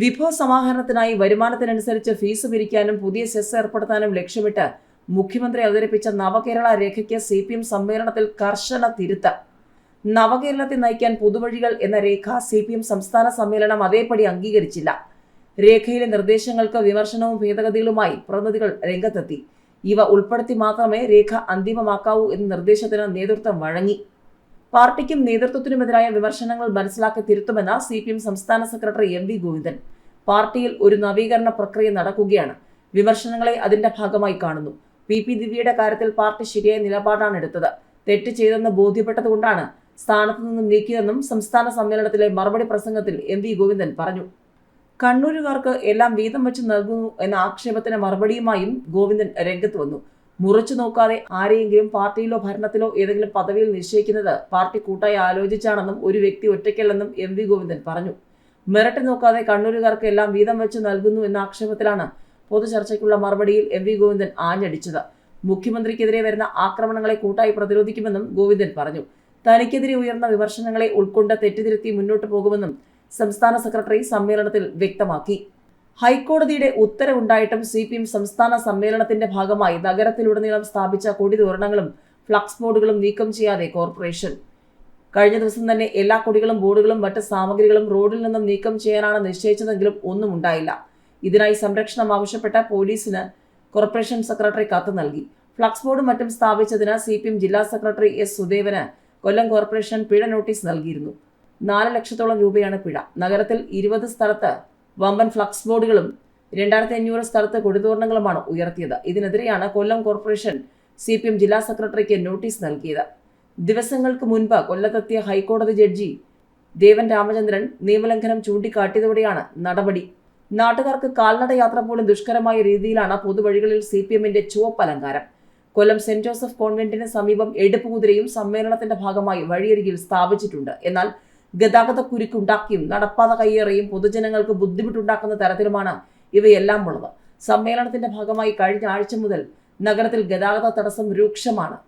വിഭവ സമാഹരണത്തിനായി വരുമാനത്തിനനുസരിച്ച് ഫീസ് പിരിക്കാനും പുതിയ സെസ് ഏർപ്പെടുത്താനും ലക്ഷ്യമിട്ട് മുഖ്യമന്ത്രി അവതരിപ്പിച്ച നവകേരള രേഖയ്ക്ക് സി പി എം സമ്മേളനത്തിൽ കർശന തിരുത്ത നവകേരളത്തെ നയിക്കാൻ പുതുവഴികൾ എന്ന രേഖ സി പി എം സംസ്ഥാന സമ്മേളനം അതേപടി അംഗീകരിച്ചില്ല. രേഖയിലെ നിർദ്ദേശങ്ങൾക്ക് വിമർശനവും ഭേദഗതികളുമായി പ്രതിനിധികൾ രംഗത്തെത്തി. ഇവ ഉൾപ്പെടുത്തി മാത്രമേ രേഖ അന്തിമമാക്കാവൂ എന്ന നിർദ്ദേശത്തിന് നേതൃത്വം വഴങ്ങി. പാർട്ടിക്കും നേതൃത്വത്തിനുമെതിരായ വിമർശനങ്ങൾ മനസ്സിലാക്കി തിരുത്തുമെന്ന് സി പി എം സംസ്ഥാന സെക്രട്ടറി എം വി ഗോവിന്ദൻ. പാർട്ടിയിൽ ഒരു നവീകരണ പ്രക്രിയ നടക്കുകയാണ്. വിമർശനങ്ങളെ അതിന്റെ ഭാഗമായി കാണുന്നു. പി പി ദിവ്യയുടെ കാര്യത്തിൽ പാർട്ടി ശരിയായ നിലപാടാണ് എടുത്തത്. തെറ്റ് ചെയ്തെന്ന് ബോധ്യപ്പെട്ടതുകൊണ്ടാണ് സ്ഥാനത്തു നിന്നും നീക്കിയതെന്നും സംസ്ഥാന സമ്മേളനത്തിലെ മറുപടി പ്രസംഗത്തിൽ എം വി ഗോവിന്ദൻ പറഞ്ഞു. കണ്ണൂരുകാർക്ക് എല്ലാം വീതം വെച്ച് നൽകുന്നു എന്ന ആക്ഷേപത്തിന് മറുപടിയുമായും ഗോവിന്ദൻ രംഗത്ത് വന്നു. മുറിച്ചു നോക്കാതെ ആരെയെങ്കിലും പാർട്ടിയിലോ ഭരണത്തിലോ ഏതെങ്കിലും പദവിയിൽ നിശ്ചയിക്കുന്നത് പാർട്ടി കൂട്ടായി ആലോചിച്ചാണെന്നും ഒരു വ്യക്തി ഒറ്റയ്ക്കല്ലെന്നും എം വി ഗോവിന്ദൻ പറഞ്ഞു. മിരട്ടി നോക്കാതെ കണ്ണൂരുകാർക്ക് എല്ലാം വീതം വെച്ച് നൽകുന്നു എന്ന ആക്ഷേപത്തിലാണ് പൊതുചർച്ചയ്ക്കുള്ള മറുപടിയിൽ എം വി ഗോവിന്ദൻ ആഞ്ഞടിച്ചത്. മുഖ്യമന്ത്രിക്കെതിരെ വരുന്ന ആക്രമണങ്ങളെ കൂട്ടായി പ്രതിരോധിക്കുമെന്നും ഗോവിന്ദൻ പറഞ്ഞു. തനിക്കെതിരെ ഉയർന്ന വിമർശനങ്ങളെ ഉൾക്കൊണ്ട് തെറ്റിതിരുത്തി മുന്നോട്ടു പോകുമെന്നും സംസ്ഥാന സെക്രട്ടറി സമ്മേളനത്തിൽ വ്യക്തമാക്കി. ഹൈക്കോടതിയുടെ ഉത്തരവുണ്ടായിട്ടും സി പി എം സംസ്ഥാന സമ്മേളനത്തിന്റെ ഭാഗമായി നഗരത്തിലുടനീളം സ്ഥാപിച്ച കൊടിതോരണങ്ങളും ഫ്ലക്സ് ബോർഡുകളും നീക്കം ചെയ്യാതെ കോർപ്പറേഷൻ. കഴിഞ്ഞ ദിവസം തന്നെ എല്ലാ കൊടികളും ബോർഡുകളും മറ്റ് സാമഗ്രികളും റോഡിൽ നിന്നും നീക്കം ചെയ്യാനാണ് നിശ്ചയിച്ചതെങ്കിലും ഒന്നും ഉണ്ടായില്ല. ഇതിനായി സംരക്ഷണം ആവശ്യപ്പെട്ട പോലീസിന് കോർപ്പറേഷൻ സെക്രട്ടറി കത്ത് നൽകി. ഫ്ലക്സ് ബോർഡും മറ്റും സ്ഥാപിച്ചതിന് സി പി എം ജില്ലാ സെക്രട്ടറി എസ് സുദേവന് കൊല്ലം കോർപ്പറേഷൻ പിഴ നോട്ടീസ് നൽകിയിരുന്നു. നാല് ലക്ഷത്തോളം രൂപയാണ് പിഴ. നഗരത്തിൽ ഇരുപത് സ്ഥലത്ത് വമ്പൻ ഫ്ലക്സ് ബോർഡുകളും രണ്ടായിരത്തി അഞ്ഞൂറ് സ്ഥലത്ത് കൊടിതോരണങ്ങളുമാണ് ഉയർത്തിയത്. ഇതിനെതിരെയാണ് Kollam corporation C P M ജില്ലാ സെക്രട്ടറിക്ക് നോട്ടീസ് നൽകിയത്. ദിവസങ്ങൾക്ക് മുൻപ് കൊല്ലത്തെത്തിയ ഹൈക്കോടതി ജഡ്ജി ദേവൻ രാമചന്ദ്രൻ നിയമലംഘനം ചൂണ്ടിക്കാട്ടിയതോടെയാണ് നടപടി. നാട്ടുകാർക്ക് കാൽനട യാത്ര പോലും ദുഷ്കരമായ രീതിയിലാണ് പൊതുവഴികളിൽ സി പി എമ്മിന്റെ ചുവപ്പ് അലങ്കാരം. കൊല്ലം സെന്റ് ജോസഫ് കോൺവെന്റിന് സമീപം എടുപ്പ് കുതിരയും സമ്മേളനത്തിന്റെ ഭാഗമായി വഴിയരികിൽ സ്ഥാപിച്ചിട്ടുണ്ട്. എന്നാൽ ഗതാഗത കുരുക്കുണ്ടാക്കിയും നടപ്പാത കയ്യേറിയും പൊതുജനങ്ങൾക്ക് ബുദ്ധിമുട്ടുണ്ടാക്കുന്ന തരത്തിലുമാണ് ഇവയെല്ലാം ഉള്ളത്. സമ്മേളനത്തിന്റെ ഭാഗമായി കഴിഞ്ഞ ആഴ്ച മുതൽ നഗരത്തിൽ ഗതാഗത തടസ്സം രൂക്ഷമാണ്.